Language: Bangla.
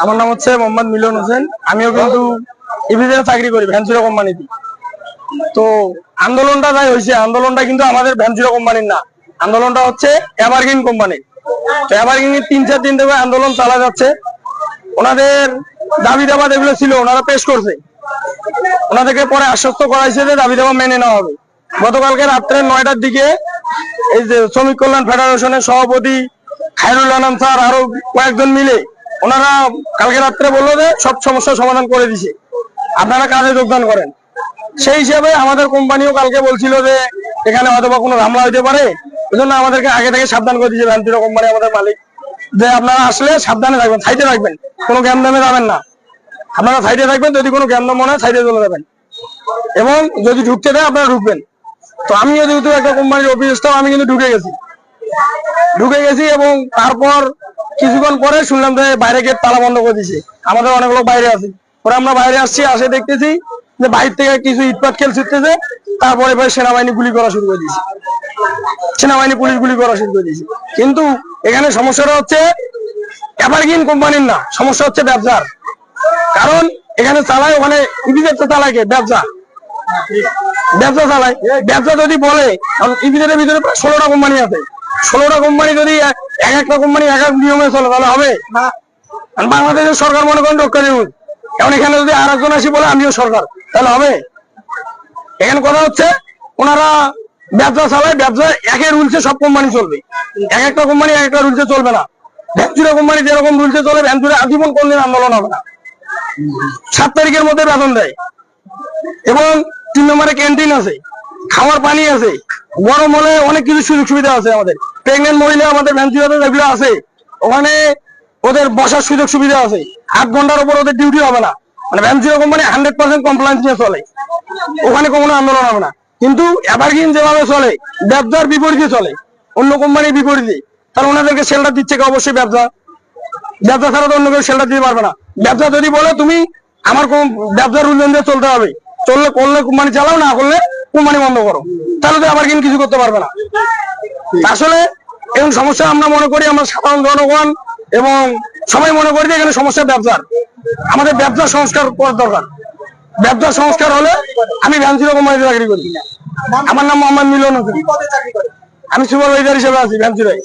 আমার নাম হচ্ছে মোহাম্মদ মিলন হোসেন। আমিও কিন্তু চাকরি করি ভ্যানচুরা কোম্পানিতে। তো আন্দোলনটা যাই হয়েছে আন্দোলনটা কিন্তু আমাদের ভ্যানচুরা কোম্পানির না। আন্দোলনটা হচ্ছে এভারগ্রিন কোম্পানির। তো এভারগ্রিন তিন, চার দিন থেকে আন্দোলন চালা যাচ্ছে। ওনাদের দাবি দাবা যেগুলো ছিল, ওনারা পেশ করছে। ওনাদেরকে পরে আশ্বস্ত করাইছে যে দাবি দাবা মেনে নেওয়া হবে। গতকালকে রাত্রে নয়টার দিকে এই যে শ্রমিক কল্যাণ ফেডারেশনের সভাপতি খায়রুল আনাম স্যার আরও কয়েকজন মিলে ওনারা কালকে রাত্রে বলল যে সব সমস্যার সমাধান করে দিছে। আপনারা কাজে যোগদান করেন। সেই হিসাবে আমাদের কোম্পানিও কালকে বলছিল যে এখানে হয়তো বা কোনো ঝামেলা হইতে পারে। ওই জন্য আমাদেরকে আগে থেকে সাবধান করে দিয়েছে ভ্যান্তিরো কোম্পানি আমাদের মালিক। যে আপনারা আসলে সাবধানে থাকবেন, সাইডে থাকবেন কোনো গ্যাম দামে যাবেন না। আপনারা সাইডে থাকবেন, যদি কোনো জ্ঞান মনে হয় সাইডে চলে যাবেন। এবং যদি ঢুকতে দেয়, আপনারা ঢুকবেন। তো আমি যেহেতু একটা কোম্পানির অফিসটাও আমি কিন্তু ঢুকে গেছি। ঢুকে গেছি এবং তারপর কিছুক্ষণ পরে শুনলাম যে বাইরে গেট তালা বন্ধ করে দিছে। আমাদের অনেক লোক বাইরে আছে। পরে আমরা বাইরে আসছি, আসে দেখতেছি যে বাইরে থেকে কিছু ইটপাট খেল ছুটতেছে। তারপরে এবার সেনাবাহিনী গুলি করা শুরু করে দিয়েছে। সেনাবাহিনী পুলিশ গুলি করা শুরু করে দিয়েছে। কিন্তু এখানে সমস্যাটা হচ্ছে এভারগ্রিন কোম্পানির না, সমস্যা হচ্ছে ব্যবসার। কারণ এখানে চালায়, ওখানে ইভিজেট চালায় ব্যবসা। ব্যবসা চালায়। ব্যবসা যদি বলে ইভিজেটের ভিতরে প্রায় ষোলোটা কোম্পানি আছে। ষোলোটা কোম্পানি যদি এক এক একটা কোম্পানি এক এক নিয়মে চলে তাহলে হবে। বাংলাদেশের সরকার মনে করেন ডক্টর ইউনুস। এখন এখানে যদি আর একজন আসি বলে আমিও সরকার তাহলে হবে। এখানে কথা হচ্ছে ওনারা ব্যবসা চালায় ব্যবসা একের রুলসে সব কোম্পানি চলবে। এক একটা কোম্পানি এক একটা রুলসে চলবে না। ভ্যানচুরা কোম্পানি যেরকম রুলসে চলে ভ্যানচুরা আজীবন কোনদিন আন্দোলন হবে না। সাত তারিখের মধ্যে বেতন দেয়। এবং তিন নম্বরে ক্যান্টিন আছে খাওয়ার পানি আছে গরম হলে অনেক কিছু সুযোগ সুবিধা আছে আমাদের। প্রেগনেন্ট মহিলা আমাদের ভ্যানচুরাতে যেগুলো আছে, ওখানে ওদের বসার সুযোগ সুবিধা আছে। আট ঘণ্টার উপর ওদের ডিউটি হবে না। মানে Ventura company hundred percent compliance নিয়ে চলে। ওখানে কোনো আন্দোলন হবে না। কিন্তু এভারগ্রিন যেভাবে চলে, ব্যবসার বিপরীতে চলে, অন্য কোম্পানির বিপরীতে, তাহলে ওনাদেরকে শেল্টার দিচ্ছে কি? অবশ্যই ব্যবসা। ব্যবসা ছাড়া তো অন্য কেউ শেল্টার দিতে পারবে না। ব্যবসা যদি বলে, তুমি আমার কোন ব্যবসার রুল দিয়ে চলতে হবে। চললে, করলে কোম্পানি চালাও, না করলে কোম্পানি বন্ধ করো। তাহলে তো আবার কিন্তু কিছু করতে পারবে না। আসলে এবং সমস্যা আমরা মনে করি, আমরা সাধারণ জনগণ এবং সবাই মনে করি যে এখানে সমস্যা ব্যবসার। আমাদের ব্যবসা সংস্কার করার দরকার। ব্যবসা সংস্কার হলে আমি ভ্যানসি কোম্পানিতে চাকরি করি। আমার নাম মোহাম্মদ মিলন আমি সুপারভাইজার হিসেবে আছি ভ্যানসিরোয়